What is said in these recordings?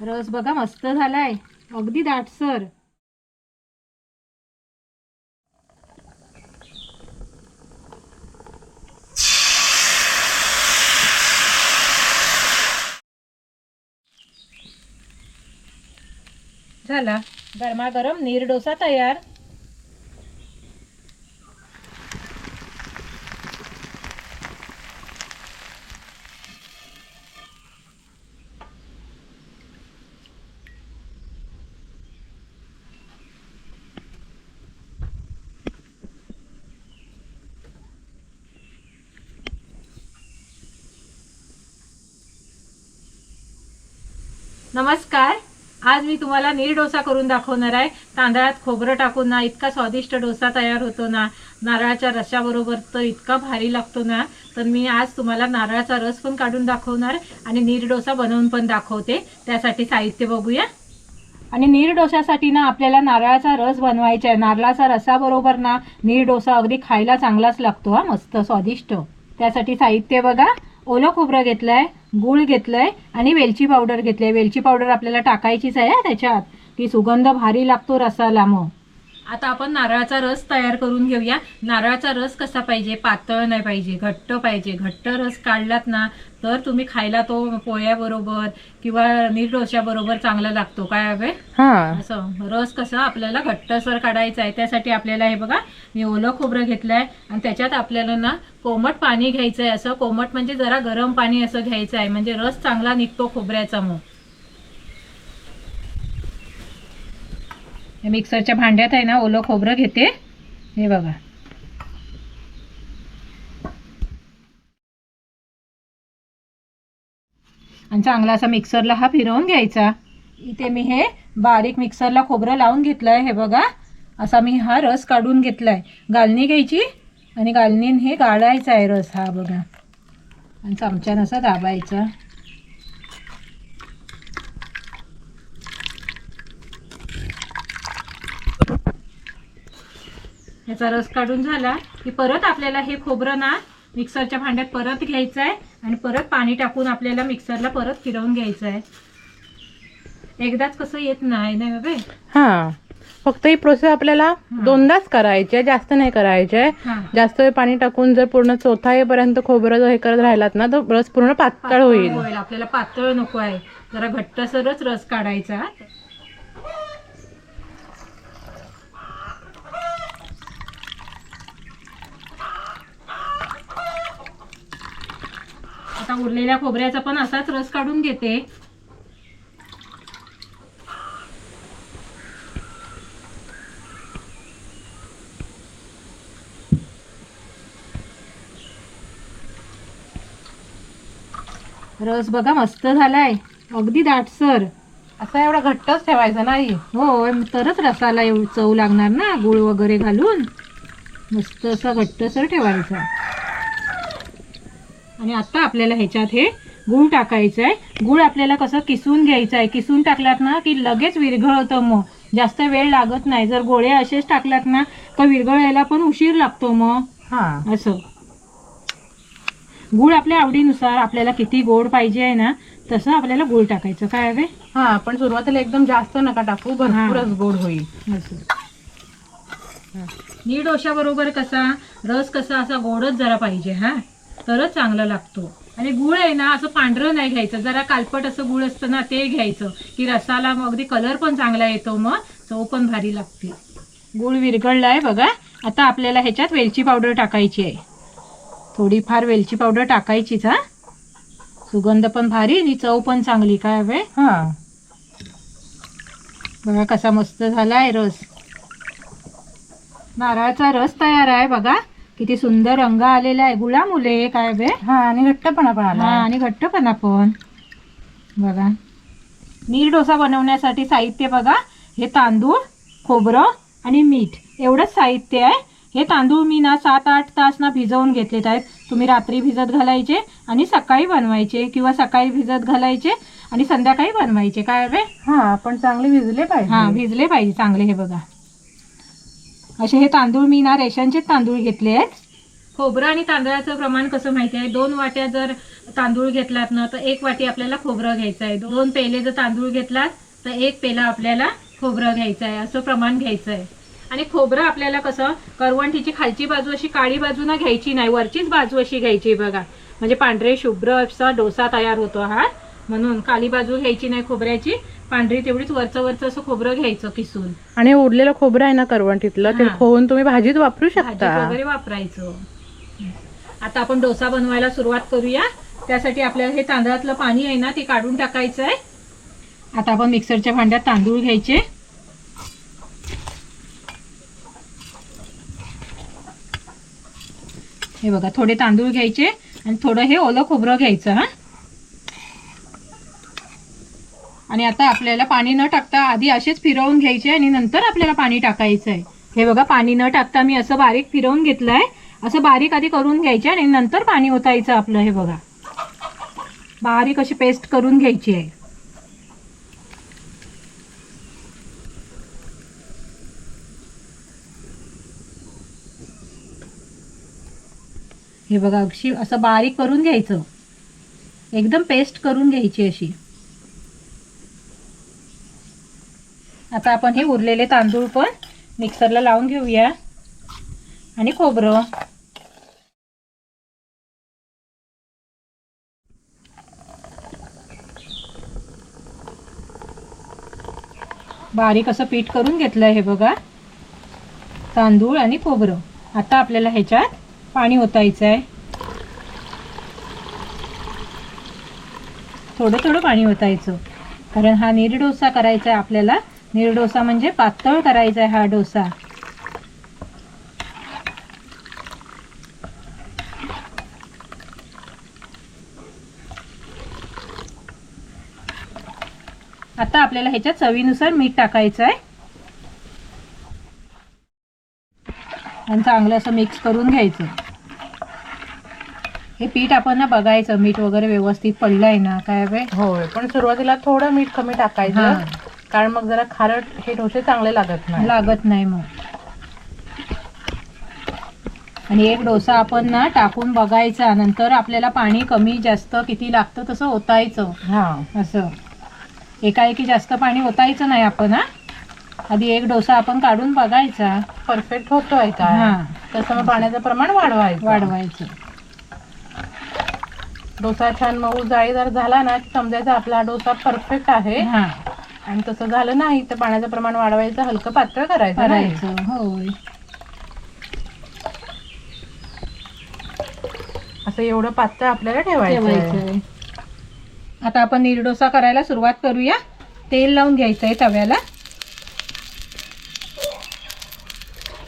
रस बघा मस्त झालाय. अगदी दाटसर. झाला. गरमागरम नीर डोसा तयार. नमस्कार. आज मी तुम्हाला नीर डोसा करून दाखवणार आहे. तांदळात खोबरं टाकून ना इतका स्वादिष्ट डोसा तयार होतो ना नारळाच्या रशाबरोबर तर इतका भारी लागतो ना तर मी आज तुम्हाला नारळाचा रस पण काढून दाखवणार आणि नीर डोसा बनवून पण दाखवते. त्यासाठी साहित्य बघूया. आणि नीर डोशासाठी ना आपल्याला नारळाचा रस बनवायचा आहे. नारळाचा रसाबरोबर ना नीर डोसा अगदी खायला चांगलाच लागतो हा मस्त स्वादिष्ट. त्यासाठी साहित्य बघा. ओलं खोबरं घेतलं आहे गूळ घेतलंय आणि वेलची पावडर घेतली वेलची पावडर आपल्याला टाकायचीच आहे त्याच्यात. की सुगंध भारी लागतो रसाला मग. आता आपण नारळाचा रस तयार करून घेऊया. नारळाचा रस कसा पाहिजे? पातळ नाही पाहिजे घट्ट पाहिजे. घट्ट रस काढलात ना तर तुम्ही खायला तो पोळ्याबरोबर किंवा नीर डोश्याबरोबर चांगला लागतो काय हवे हा. असं. रस कसं आपल्याला घट्टसर काढायचा आहे त्यासाठी आपल्याला हे बघा मी ओलं खोबरं घेतलंय आणि त्याच्यात आपल्याला ना कोमट पाणी घ्यायचं आहे असं. कोमट म्हणजे जरा गरम पाणी असं घ्यायचं आहे म्हणजे रस चांगला निघतो खोबऱ्याचा मग. मिक्सरच्या भांड्यात आहे ना ओलं खोबरं घेते. हे बघा. आणि चांगला असा मिक्सरला हा फिरवून घ्यायचा. इथे मी हे बारीक मिक्सरला खोबरं लावून घेतलंय. हे बघा असा मी हा रस काढून घेतलाय. गालणी घ्यायची आणि गालणीन हे गाळायचा आहे रस हा बघा. आणि चमच्यानं असा दाबायचा. याचा रस काढून झाला की परत आपल्याला हे खोबरं ना मिक्सरच्या भांड्यात परत घ्यायचं आहे आणि परत पाणी टाकून आपल्याला मिक्सरला परत फिरवून घ्यायचं आहे एकदाच कसं येत नाही ना बाबे? हा. फक्त ही प्रोसेस आपल्याला दोनदाच करायची आहे जास्त नाही करायची आहे जास्त वेळ पाणी टाकून जर पूर्ण चौथा येईपर्यंत खोबरं जर हे करत राहिलात ना तर रस पूर्ण पातळ होईल. होईल. आपल्याला पातळ नको आहे. जरा घट्टसरच रस काढायचा. आता उरलेल्या खोबऱ्याचा पण असाच रस काढून घेते. रस बघा मस्त झालाय. अगदी दाटसर. असं एवढा घट्टच ठेवायचा नाही. हो तरच रसाला चव लागणार ना? गुळ वगैरे घालून? मस्त असा घट्टसर ठेवायचा. आणि आता आपल्याला ह्याच्यात हे गुळ टाकायचं आहे गुळ आपल्याला कसं किसून घ्यायचं आहे किसून टाकलात ना की लगेच विरघळतं मग. जास्त वेळ लागत नाही. जर गोळे असेच टाकलात ना तर विरघळायला पण उशीर लागतो मग. हा. असं. गुळ आपल्या आवडीनुसार आपल्याला किती गोड पाहिजे आहे ना तसं आपल्याला गुळ टाकायचं. काय हवे? हा पण सुरुवातीला एकदम जास्त नका टाकू. भरपूरच गोड होईल. असं. नीर डोशाबरोबर कसा रस कसा असा गोडच जरा पाहिजे हा. तरच चांगला लागतो. आणि गुळ आहे ना असं पांढरं नाही घ्यायचं. जरा कालपट असं गुळ असतं ना ते घ्यायचं. की रसाला मग अगदी कलर पण चांगला येतो मग चव पण भारी लागते. गुळ विरघळला आहे बघा. आता आपल्याला ह्याच्यात वेलची पावडर टाकायची आहे. थोडीफार वेलची पावडर टाकायचीच हा. सुगंध पण भारी आणि चव पण चांगली. काय हवे हा. बघा कसा मस्त झाला आहे रस. नारळाचा रस तयार आहे बघा. किती सुंदर रंग आलेला आहे. गुळामुळे काय बे? हा आणि घट्टपणा पण हा आला आणि घट्टपणा पण. बघा. नीर डोसा बनवण्यासाठी साहित्य बघा. हे तांदूळ खोबरं आणि मीठ. एवढंच साहित्य आहे. हे तांदूळ मी ना सात आठ तास ना भिजवून घेतलेत आहेत. तुम्ही रात्री भिजत घालायचे आणि सकाळी बनवायचे किंवा सकाळी भिजत घालायचे आणि संध्याकाळी बनवायचे. काय बे? हा पण चांगले भिजले हा पाहिजे भिजले पाहिजे. चांगले हे बघा. असे हे तांदूळ मी ना रेशनचे तांदूळ घेतले आहेत. खोबरं आणि तांदळाचं प्रमाण कसं माहिती आहे? दोन वाट्या जर तांदूळ घेतलात ना तर एक वाटी आपल्याला खोबरं घ्यायचं आहे. दोन पेले जर तांदूळ घेतलात तर एक पेला आपल्याला खोबरं घ्यायचं आहे. असं प्रमाण घ्यायचं आहे. आणि खोबरं आपल्याला कसं करवंटीची खालची बाजू अशी काळी बाजू ना घ्यायची नाही. वरचीच बाजू अशी घ्यायची बघा. म्हणजे पांढरे शुभ्र असा डोसा तयार होतो हा. म्हणून काळी बाजू घ्यायची नाही खोबऱ्याची. पांढरी तेवढीच वरचं वरचं असं खोबरं घ्यायचं किसून. आणि उरलेलं खोबरं आहे ना करवंटीतलं ते हा. खोवून तुम्ही भाजीत वापरू भाजीत शकता. वगैरे वापरायचं. आता आपण डोसा बनवायला सुरुवात करूया. त्यासाठी आपल्याला हे तांदळातलं पाणी आहे ना ते काढून टाकायचं आहे आता आपण मिक्सरच्या भांड्यात तांदूळ घ्यायचे. हे बघा थोडे तांदूळ घ्यायचे आणि थोडं हे ओलं खोबरं घ्यायचं हा. आणि आता आपल्याला पाणी न टाकता आधी असेच फिरवून घ्यायचे आणि नंतर आपल्याला पाणी टाकायचं आहे हे बघा पाणी न टाकता मी असं बारीक फिरवून घेतलंय. असं बारीक आधी करून घ्यायचे आणि नंतर पाणी ओतायचं आपलं हे बघा. बारीक अशी पेस्ट करून घ्यायची आहे. हे बघा अशी असं बारीक करून घ्यायचं. एकदम पेस्ट करून घ्यायची अशी. आता आपण हे उरलेले तांदूळ पण मिक्सरला लावून घेऊया. आणि खोबरं. बारीक असं पीठ करून घेतलंय हे बघा. तांदूळ आणि खोबरं. आता आपल्याला ह्याच्यात पाणी ओतायचं आहे थोडं थोडं पाणी ओतायचं. कारण हा निरडोसा करायचा आहे आपल्याला. नीर डोसा म्हणजे पातळ करायचा आहे हा डोसा. आता आपल्याला ह्याच्यात चवीनुसार मीठ टाकायचं आहे आणि चांगलं असं मिक्स करून घ्यायचं. हे पीठ आपण ना बघायचं मीठ वगैरे व्यवस्थित पडलंय ना काय होय पण सुरुवातीला थोडं मीठ कमी टाकायचं. कारण मग जरा खारट हे डोसे चांगले लागत नाही. लागत नाही मग. आणि एक डोसा आपण ना टाकून बघायचा नंतर आपल्याला पाणी कमी जास्त किती लागतं तसं ओतायचं. हा. असं. एकाएकी जास्त पाणी ओतायचं नाही आपण हा. आधी एक डोसा आपण काढून बघायचा. परफेक्ट होतोय का हा. तसं मग पाण्याचं प्रमाण वाढवायचं. वाढवायचं. डोसा छान मऊ जाळीदार झाला ना की समजायचं आपला हा डोसा परफेक्ट आहे. हा. आणि तसं झालं नाही तर पाण्याचं प्रमाण वाढवायचं हलकं पातळ करायचं. करायचं होय. असं एवढं पातळ आपल्याला ठेवायचं आता आपण नीर डोसा करायला सुरुवात करूया. तेल लावून घ्यायचं आहे तव्याला.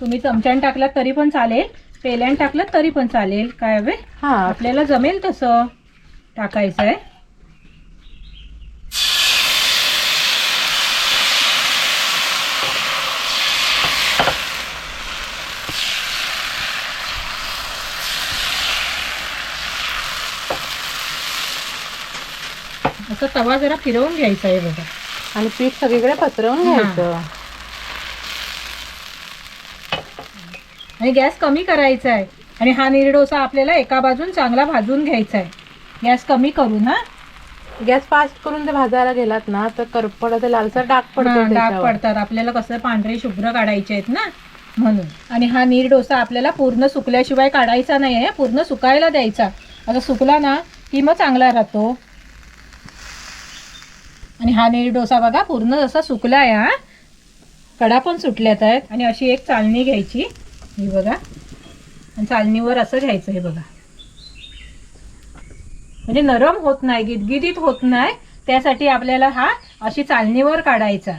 तुम्ही चमच्याने टाकलात तरी पण चालेल पेल्याने टाकलं तरी पण चालेल. काय हवे? हा. आपल्याला जमेल तसं. टाकायचं आहे असं तवा जरा फिरवून घ्यायचा आहे बघा. आणि पीठ सगळीकडे पसरवून. घ्यायचं. आणि गॅस कमी करायचा आहे. आणि हा नीर डोसा आपल्याला एका बाजून चांगला भाजून घ्यायचा आहे. गॅस कमी करून हा. गॅस फास्ट करून ते भाजायला गेलात ना तर करपड ते लालसर डाग पडतो हा, डाग. पडतात. आपल्याला कसं पांढरे शुभ्र काढायचे आहेत ना म्हणून. आणि हा नीर डोसा आपल्याला पूर्ण सुकल्याशिवाय काढायचा नाही आहे पूर्ण सुकायला द्यायचा. असं सुकला ना की मग चांगला राहतो. आणि हा नीर डोसा बघा पूर्ण जसा सुकला आहे हा. कडा पण सुटल्यात आहेत. आणि अशी एक चालणी घ्यायची ही बघा. आणि चालणीवर असं घ्यायचं हे बघा. म्हणजे नरम होत नाही गिदगिदीत होत नाही. त्यासाठी आपल्याला हा अशी चालणीवर काढायचा.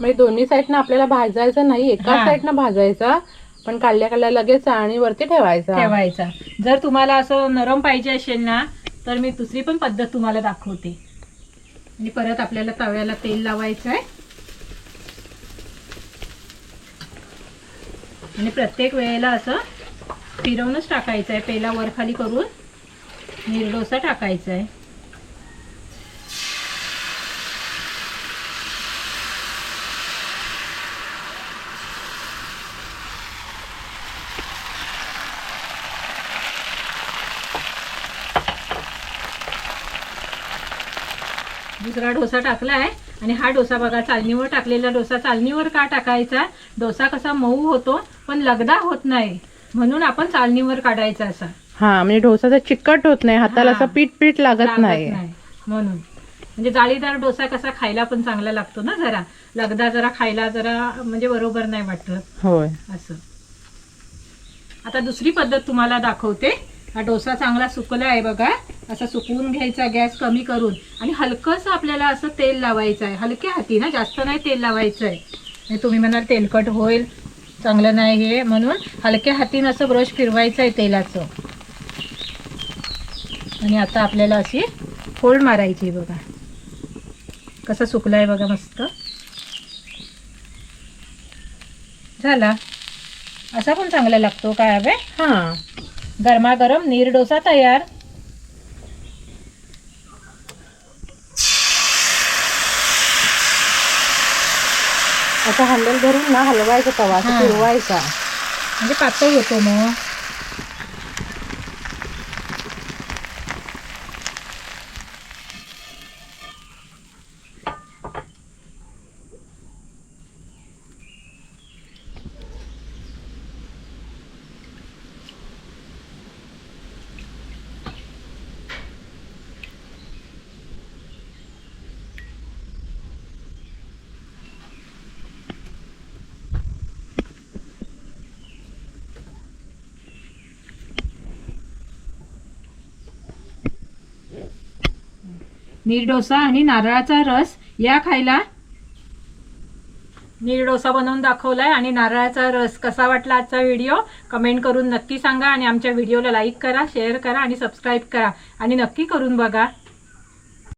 म्हणजे दोन्ही साईडनं आपल्याला भाजायचं नाही एका. साईडनं भाजायचा पण काढल्या काढल्या लगेच चाळणीवरती ठेवायचा. ठेवायचा. जर तुम्हाला असं नरम पाहिजे असेल ना तर मी दुसरी पण पद्धत तुम्हाला दाखवते. आणि परत आपल्याला तव्याला तेल लावायचं आहे. आणि प्रत्येक वेळेला असं फिरवूनच टाकायचं आहे. पेला वर खाली करून निर्डोसा टाकायचा आहे. दुसरा डोसा टाकला आहे आणि हा डोसा बघा चालणीवर टाकलेला डोसा. चालणीवर का टाकायचा? डोसा कसा मऊ होतो पण लगदा होत नाही. म्हणून आपण चालणीवर काढायचा असा. हा म्हणजे डोसा चिकट होत नाही हाताला. असं पीठ पीठ लागत नाही. म्हणून. म्हणजे जाळीदार डोसा कसा खायला पण चांगला लागतो ना जरा. लगदा जरा खायला जरा म्हणजे बरोबर नाही वाटत. होय. असं. आता दुसरी पद्धत तुम्हाला दाखवते. हा डोसा चांगला सुकला आहे बघा. असा सुकवून घ्यायचा गॅस कमी करून. आणि हलकंसं आपल्याला असं तेल लावायचं आहे हलक्या हाती ना जास्त नाही तेल लावायचं आहे तुम्ही म्हणाल तेलकट होईल चांगलं नाही हे म्हणून हलक्या हातीनं असं ब्रश फिरवायचं आहे तेलाचं. आणि आता आपल्याला अशी फोल्ड मारायची बघा. कसा सुकला आहे बघा मस्त. झाला. असा पण चांगला लागतो काय हवे? हा. गरमागरम नीर डोसा तयार. असं हँडल धरून ना हलवायचा तवा. फिरवायचा म्हणजे पातळ होतो मग. निरडोसा आणि नारळाचा रस या खायला? निरडोसा बनवून दाखवलाय आणि नारळाचा रस कसा वाटला आजचा व्हिडिओ कमेंट करून नक्की सांगा आणि आमच्या व्हिडिओला लाईक करा शेअर करा आणि सबस्क्राईब करा. आणि नक्की करून बघा.